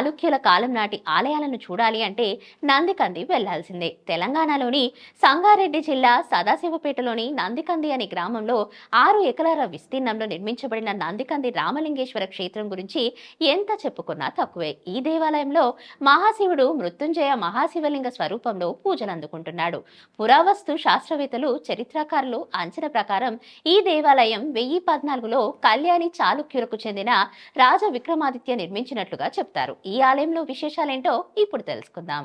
చాళుక్యుల కాలం నాటి ఆలయాలను చూడాలి అంటే నందికంది వెళ్ళాల్సిందే. తెలంగాణలోని సంగారెడ్డి జిల్లా సదాశివపేటలోని నందికంది అనే గ్రామంలో ఆరు ఎకరాల విస్తీర్ణంలో నిర్మించబడిన నందికంది రామలింగేశ్వర క్షేత్రం గురించి ఎంత చెప్పుకున్నా తక్కువే. ఈ దేవాలయంలో మహాశివుడు మృత్యుంజయ మహాశివలింగ స్వరూపంలో పూజలు అందుకుంటున్నాడు. పురావస్తు శాస్త్రవేత్తలు చరిత్రకారులు అంచనా ప్రకారం ఈ దేవాలయం వెయ్యి పద్నాలుగులో కళ్యాణి చాళుక్యులకు చెందిన రాజ విక్రమాదిత్య నిర్మించినట్లుగా చెప్తారు. ఈ ఈ ఆలయంలో విశేషాలేంటో ఇప్పుడు తెలుసుకుందాం.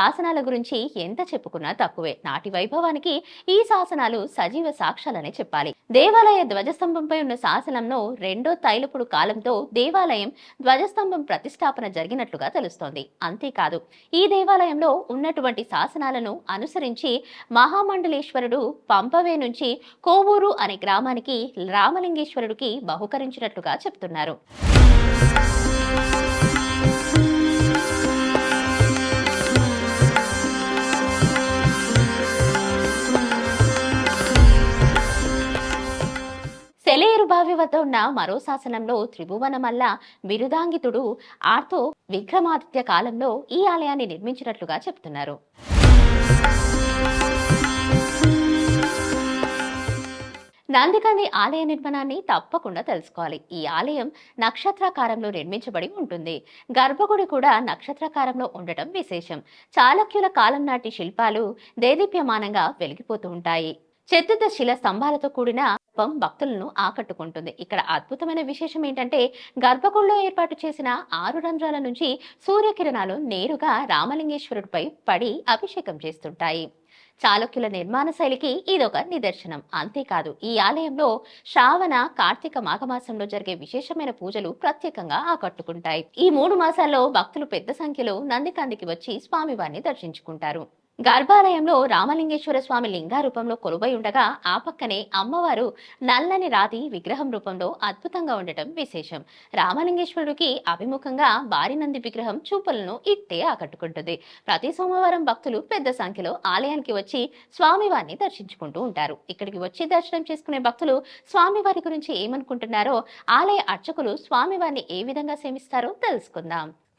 శాసనాల గురించి ఎంత చెప్పుకున్నా తక్కువే. నాటి వైభవానికి ఈ శాసనాలు సజీవ సాక్ష్యాలనే చెప్పాలి. దేవాలయ ధ్వజస్తంభంపై ఉన్న శాసనంలో రెండో తైలపుడు కాలంతో దేవాలయం ధ్వజస్తంభం ప్రతిష్టాపన జరిగినట్లుగా తెలుస్తోంది. అంతేకాదు ఈ దేవాలయంలో ఉన్నటువంటి శాసనాలను అనుసరించి మహామండలేశ్వరుడు పంపవే నుంచి కోవూరు అనే గ్రామానికి రామలింగేశ్వరుడికి బహుకరించినట్లుగా చెప్తున్నారు. బావి వద్ద ఉన్న మరో శాసనంలో త్రిభువనమల్ల బిరుదాంగితుడు ఆర్తో విక్రమాదిత్య కాలంలో ఈ ఆలయాన్ని నిర్మించినట్లుగా చెప్తున్నారు. నందికంది ఆలయ నిర్మాణాన్ని తప్పకుండా తెలుసుకోవాలి. ఈ ఆలయం నక్షత్రాకారంలో నిర్మించబడి ఉంటుంది. గర్భగుడి కూడా నక్షత్రాకారంలో ఉండటం విశేషం. చాళక్యుల కాలం నాటి శిల్పాలు దేదీప్యమానంగా వెలిగిపోతూ ఉంటాయి. చెత్తుత శిల స్తంభాలతో కూడిన రూపం భక్తులను ఆకట్టుకుంటుంది. ఇక్కడ అద్భుతమైన విశేషం ఏంటంటే గర్భగుడిలో ఏర్పాటు చేసిన ఆరు రంధ్రాల నుంచి సూర్యకిరణాలు నేరుగా రామలింగేశ్వరుడిపై పడి అభిషేకం చేస్తుంటాయి. చాళుక్యుల నిర్మాణ శైలికి ఇదొక నిదర్శనం. అంతేకాదు ఈ ఆలయంలో శ్రావణ కార్తీక మాఘమాసంలో జరిగే విశేషమైన పూజలు ప్రత్యేకంగా ఆకట్టుకుంటాయి. ఈ మూడు మాసాల్లో భక్తులు పెద్ద సంఖ్యలో నందికందికి వచ్చి స్వామివారిని దర్శించుకుంటారు. గర్భాలయంలో రామలింగేశ్వర స్వామి లింగారూపంలో కొలువై ఉండగా ఆ పక్కనే అమ్మవారు నల్లని రాతి విగ్రహం రూపంలో అద్భుతంగా ఉండటం విశేషం. రామలింగేశ్వరుడికి అభిముఖంగా బారినంది నంది విగ్రహం చూపులను ఇట్టే ఆకట్టుకుంటుంది. ప్రతి సోమవారం భక్తులు పెద్ద సంఖ్యలో ఆలయానికి వచ్చి స్వామివారిని దర్శించుకుంటూ ఉంటారు. ఇక్కడికి వచ్చి దర్శనం చేసుకునే భక్తులు స్వామివారి గురించి ఏమనుకుంటున్నారో ఆలయ అర్చకులు స్వామివారిని ఏ విధంగా సేవిస్తారో తెలుసుకుందాం.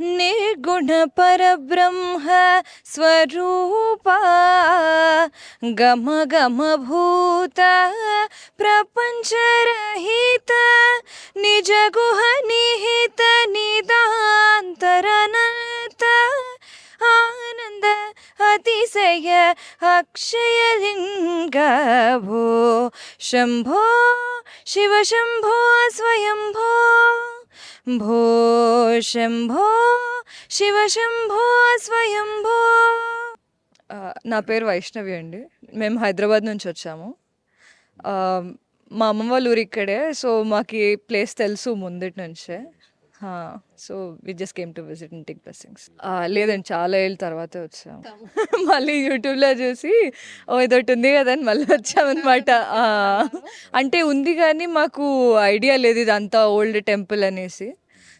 स्वयम्भो निर्गुणपरब्रह्म स्वरूपा गम गम भूत प्रपञ्चरहित निजगुह निहित निदान्तरनत आनन्द अतिशय अक्षयलिङ्ग भो। शम्भो, शिव शम्भो, स्वयम्भो, भो। శంభో శివ శంభో స్వయంభో నా పేరు వైష్ణవి అండి. మేము హైదరాబాద్ నుంచి వచ్చాము. మా అమ్మ వాళ్ళ ఊరు ఇక్కడే సో మాకు ప్లేస్ తెలుసు ముందటి నుంచే. So we just came to visit and take blessings లేదండి చాలా ఏళ్ళ తర్వాతే వచ్చాము. మళ్ళీ యూట్యూబ్లో చూసి ఓ ఇదొకటి ఉంది కదని మళ్ళీ వచ్చామన్నమాట. అంటే ఉంది కానీ మాకు ఐడియా లేదు ఇదంతా ఓల్డ్ టెంపుల్ అనేసి.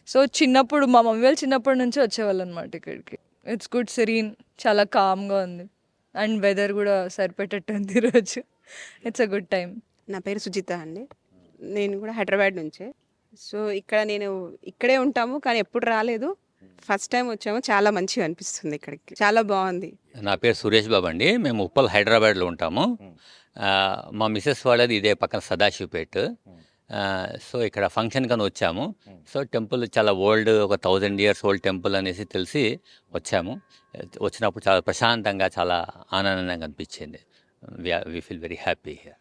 సో చిన్నప్పుడు మా మమ్మీ వాళ్ళు చిన్నప్పటి నుంచి వచ్చేవాళ్ళు అనమాట ఇక్కడికి. ఇట్స్ గుడ్ సిరీన్ చాలా కామ్గా ఉంది. అండ్ వెదర్ కూడా సరిపెట్టేట్టు ఉంది ఈరోజు ఇట్స్ అ గుడ్ టైం నా పేరు సుజిత అండి. నేను కూడా హైదరాబాద్ నుంచే. సో ఇక్కడ నేను ఇక్కడే ఉంటాము కానీ ఎప్పుడు రాలేదు. ఫస్ట్ టైం వచ్చాము చాలా మంచిగా అనిపిస్తుంది ఇక్కడికి. చాలా బాగుంది. నా పేరు సురేష్ బాబు అండి. మేము ఉప్పల్ హైదరాబాద్లో ఉంటాము. ఆ, మా మిసెస్ వాళ్ళది ఇదే పక్కన సదాశివపేట్. ఆ, సో ఇక్కడ ఫంక్షన్ కానీ వచ్చాము. సో టెంపుల్ చాలా ఓల్డ్ ఒక థౌజండ్ ఇయర్స్ ఓల్డ్ టెంపుల్ అనేసి తెలిసి వచ్చాము. వచ్చినప్పుడు చాలా ప్రశాంతంగా చాలా ఆనందంగా అనిపించింది. We feel very happy here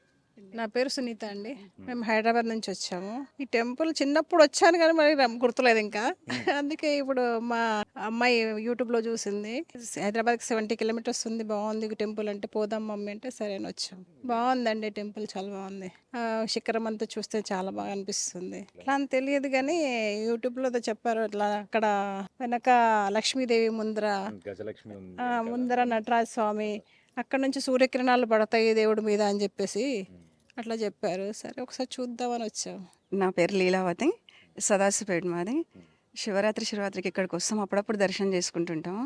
నా పేరు సునీత అండి. మేము. హైదరాబాద్ నుంచి వచ్చాము. ఈ టెంపుల్ చిన్నప్పుడు వచ్చాను కానీ మరి గుర్తులేదు ఇంకా. అందుకే ఇప్పుడు మా అమ్మాయి యూట్యూబ్లో చూసింది. హైదరాబాద్ సెవెంటీ కిలోమీటర్స్ ఉంది బాగుంది ఈ టెంపుల్ అంటే పోదాం మమ్మీ అంటే సరే అని వచ్చాం. బాగుందండి టెంపుల్ చాలా బాగుంది. ఆ, శిఖరం అంతా చూస్తే చాలా బాగా అనిపిస్తుంది. అట్లా అని తెలియదు కానీ యూట్యూబ్లో ఏదో చెప్పారు అట్లా అక్కడ వెనక లక్ష్మీదేవి ముందర ముందర నటరాజ స్వామి అక్కడ నుంచి సూర్యకిరణాలు పడతాయి దేవుడి మీద అని చెప్పేసి అట్లా చెప్పారు. సరే ఒకసారి చూద్దామని వచ్చాం. నా పేరు లీలావతి సదాశివపేట మాది. శివరాత్రి శివరాత్రికి ఇక్కడికి వస్తాం. అప్పుడప్పుడు దర్శనం చేసుకుంటుంటాం.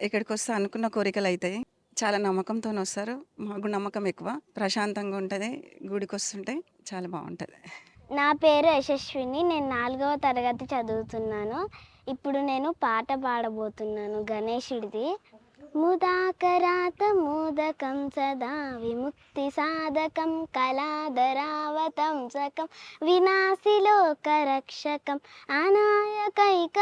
ఇక్కడికి వస్తే అనుకున్న కోరికలు అవుతాయి చాలా నమ్మకంతో వస్తారు. మాకు నమ్మకం ఎక్కువ. ప్రశాంతంగా ఉంటుంది. గుడికి వస్తుంటే చాలా బాగుంటుంది. నా పేరు యశస్విని. నేను నాలుగవ తరగతి చదువుతున్నాను. ఇప్పుడు నేను పాట పాడబోతున్నాను గణేశుడిది ముదాకరాత మోదకం సదా విముక్తి సాధకం కళాధరావతం సకం వినాశిలోకరక్షకం అనాయకైకనాయకం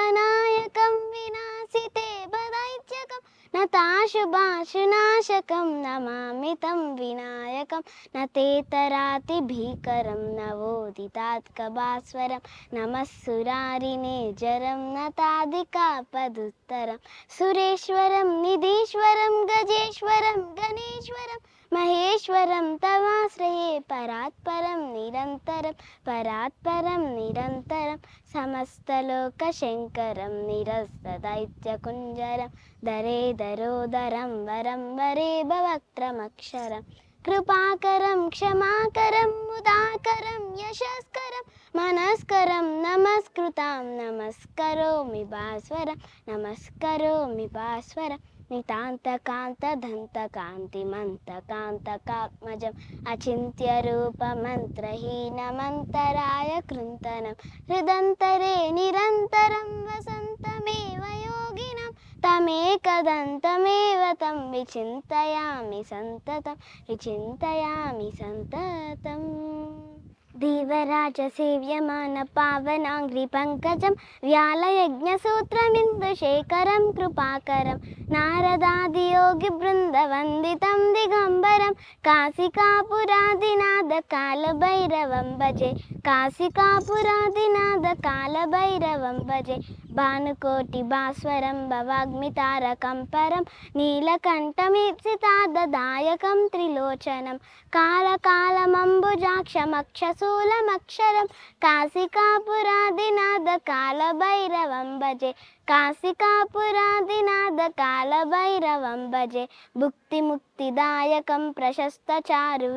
వినాశితే బదైత్యకం नताशुभाशुनाशकं नमामि तं विनायकं न तेतरातिभीकरं नवोदितात्कभास्वरं नमः सुरारिणे जरं नतादिकापदुत्तरं सुरेश्वरं निधीश्वरं गजेश्वरं गणेश्वरं మహేశ్వరం తమాశ్రయే పరాత్పరం నిరంతరం పరాత్పరం నిరంతరం సమస్తలోక శంకరం నిరస్త దైత్యకుంజరం దరే దరోదరం వరం వరే భవక్త్రమక్షరం కృపాకరం క్షమాకరం ముదాకరం యశస్కరం మనస్కరం నమస్కృతాం నమస్కరోమి భాస్వరం నమస్కరోమి భాస్వరం. నితాంతకాంతదంతకాంతిమంతకాంతకాత్మజం అచింత్య రూపమంత్రహీనమంతరాయ కృంతనం హృదంతరే నిరంతరం వసంతమేవ యోగినం తమేకదంతమేవ తం విచింతయామి సంతతం విచింతయామి సంతతం దీవరాజ సేవ్యమాన పావనాంగ్రి పంకజం వ్యాలయజ్ఞసూత్రమిందుశేఖరం కృపాకరం నారదాదియోగి బృందవందితం దిగంబరం కాశికాపురాదినాథ కాలభైరవం భజే కాశికాపురాదినాథ కాలభైరవం భజే భానుకోటి భాస్వరం భవాగ్మి తారకం పరం నీలకంఠమీప్సితాదాయకం త్రిలోచనం కాలకాలమంబుజాక్షమక్షశూలమక్షరం కాశికాపురాదినాథ కాలభైరవం భజే కాశికాపురాదినాథ కాలభైరవం భజే. భుక్తి ముక్తిదాయకం ప్రశస్త చారు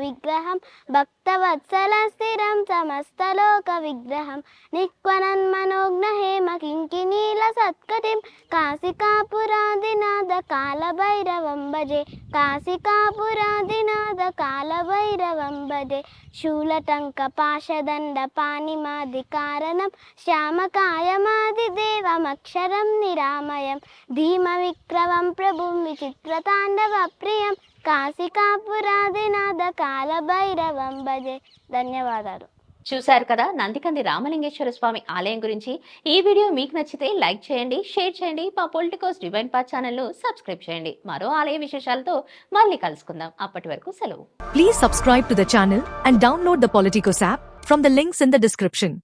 తవత్సల స్థిరం సమస్తలోక విగ్రహం నిక్వనన్మనోజ్ఞ హేమ కింకినీల సత్కటిం కాశికాపురాదినాథ కాలభైరవం భజే కాశికాపురాదినాథ కాలభైరవం భజే శూలటంక పాశదండ పానిమాది కారణం శ్యామకాయమాది దేవమక్షరం నిరామయం ధీమ విక్రమం ప్రభుం విచిత్రతాండవ ప్రియం కాశికాపురాదినాథ కాలభైరవం భజే. ధన్యవాదాలు. చూశారు కదా నందికంది రామలింగేశ్వర స్వామి ఆలయం గురించి. ఈ వీడియో మీకు నచ్చితే లైక్ చేయండి షేర్ చేయండి మా పొలిటికోస్ డివైన్ పాత్ ఛానల్ను సబ్స్క్రైబ్ చేయండి. మరో ఆలయ విశేషాలతో మళ్ళీ కలుసుకుందాం. అప్పటి వరకు సెలవు. Please subscribe to the channel and download the Politicos app from the links in the description.